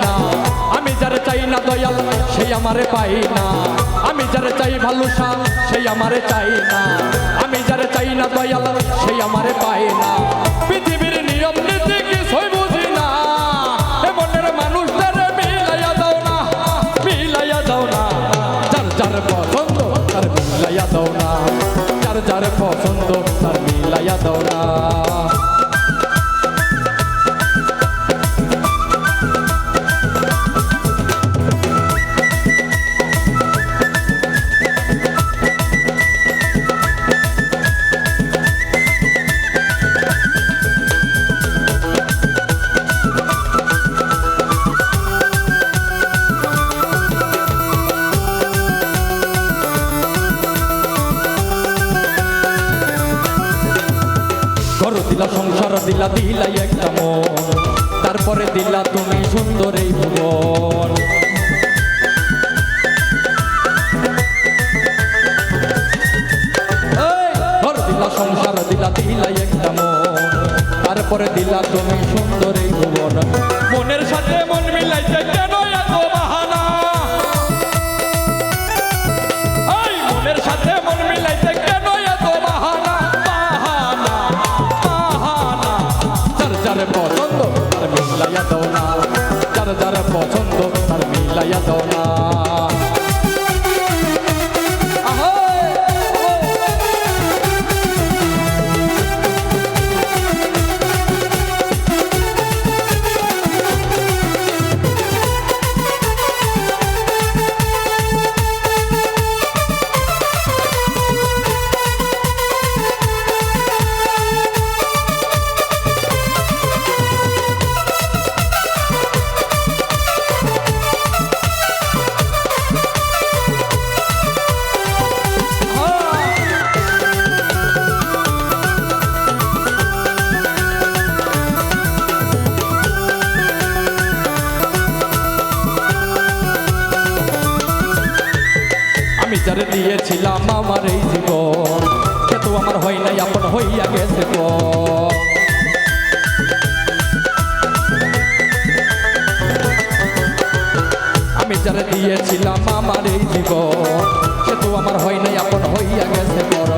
না। আমি যারে চাই না দয়াল সেই আমারে পাই না। আমি যারে চাই ভালুসা সেই আমারে চাই না। আমি যারে চাই না দয়াল সেই আমারে পাই না। পৃথিবীর নিয়ম নীতি কিছুই বুঝি না। মনের মানুষটারে মিলাইয়া দাও না, মিলাইয়া দাও না। যার যার পছন্দ, তার মিলাইয়া দাও না। যার যার পছন্দ ঘর দিলা, সংসার দিলা, দিলাই একটা মন। তারপরে দিলা তুমি সুন্দর এই ভুবন। ঘর দিলা, সংসার দিলা, দিলাই একটা মন। তারপরে দিলা তুমি সুন্দর এই ভুবন। মনের সাথে মন মিলাইতে কেন এত বাহানা মিলাইয়া দাও না। যার যার পছন্দ তার মিলাইয়া দাও না। আমি যারে দিয়েছিলাম আমার এই জীবন সে তো আমার হয় নাই, আপন হইয়া গেছে আমি যারে দিয়েছিলাম আমার এই জীবন সে তো আমার হয় নাই, আপন হইয়া গেছে বড়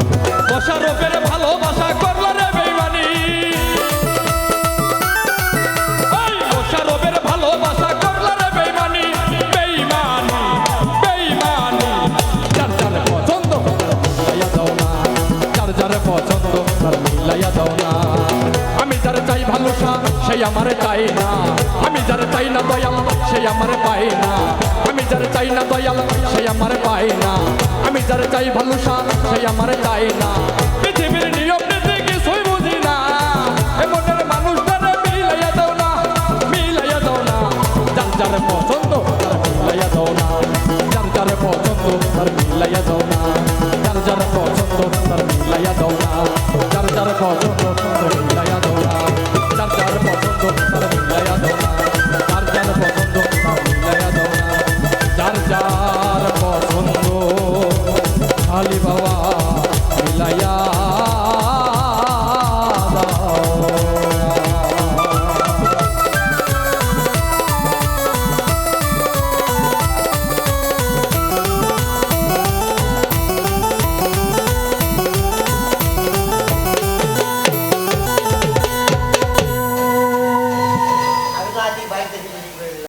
যার পছন্দ, তার মিলাইয়া দাও না। আমি যার চাই ভালোসা সেই আমারে চাই না। আমি যার চাই না দয়াল সেই আমারে পাই না। আমি যার চাই না দয়াল সেই আমারে পাই না। আমি যার চাই ভালোসা সেই আমারে চাই না। পৃথিবীর নিয়ম নীতি কিছুই বুঝি না। এ মনের মানুষটারে মিলাইয়া দাও পছন্দ, তার মিলাইয়া দাও না। যার যার পছন্দ Ali Baba